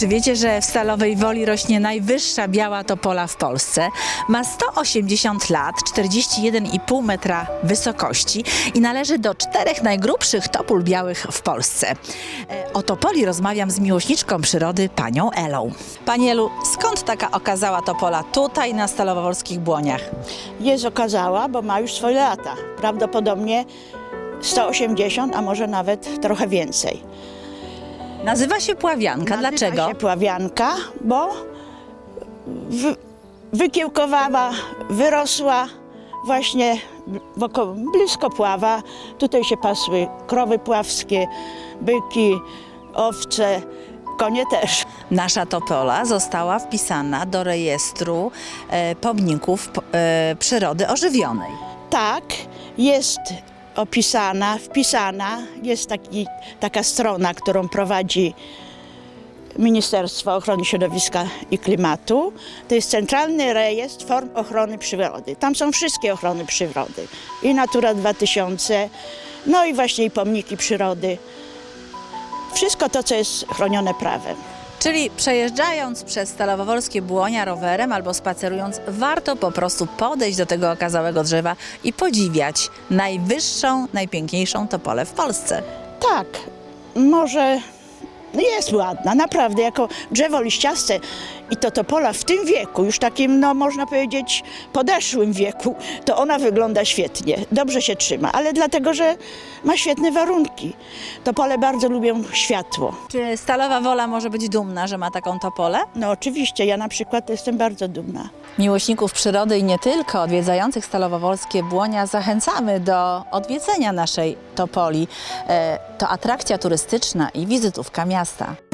Czy wiecie, że w Stalowej Woli rośnie najwyższa biała topola w Polsce? Ma 180 lat, 41,5 metra wysokości i należy do czterech najgrubszych topól białych w Polsce. E, O topoli rozmawiam z miłośniczką przyrody, panią Elą. Pani Elu, skąd taka okazała topola tutaj na Stalowowolskich Błoniach? jest okazała, bo ma już swoje lata. Prawdopodobnie 180, a może nawet trochę więcej. Nazywa się Pławianka. Nazywa Dlaczego? się pławianka, bo wy, wykiełkowała, wyrosła właśnie woko, blisko pława. Tutaj się pasły krowy pławskie, byki, owce, konie też. Nasza topola została wpisana do rejestru e, pomników e, przyrody ożywionej. Tak, jest opisana, wpisana, jest taki, taka strona, którą prowadzi Ministerstwo Ochrony Środowiska i Klimatu. To jest Centralny Rejestr Form Ochrony Przyrody. Tam są wszystkie ochrony przyrody. I Natura 2000, no i właśnie i pomniki przyrody. Wszystko to, co jest chronione prawem. Czyli przejeżdżając przez Stalowowolskie Błonia rowerem albo spacerując, warto po prostu podejść do tego okazałego drzewa i podziwiać najwyższą, najpiękniejszą topolę w Polsce. Tak, może jest ładna, naprawdę, jako drzewo liściaste i to topola w tym wieku, już takim, no można powiedzieć, podeszłym wieku, to ona wygląda świetnie, dobrze się trzyma, ale dlatego, że ma świetne warunki. Topole bardzo lubią światło. Czy Stalowa Wola może być dumna, że ma taką topolę? No oczywiście, ja na przykład jestem bardzo dumna. Miłośników przyrody i nie tylko, odwiedzających Stalowowolskie Błonia zachęcamy do odwiedzenia naszej topoli. E, To atrakcja turystyczna i wizytówka miasta. nesta.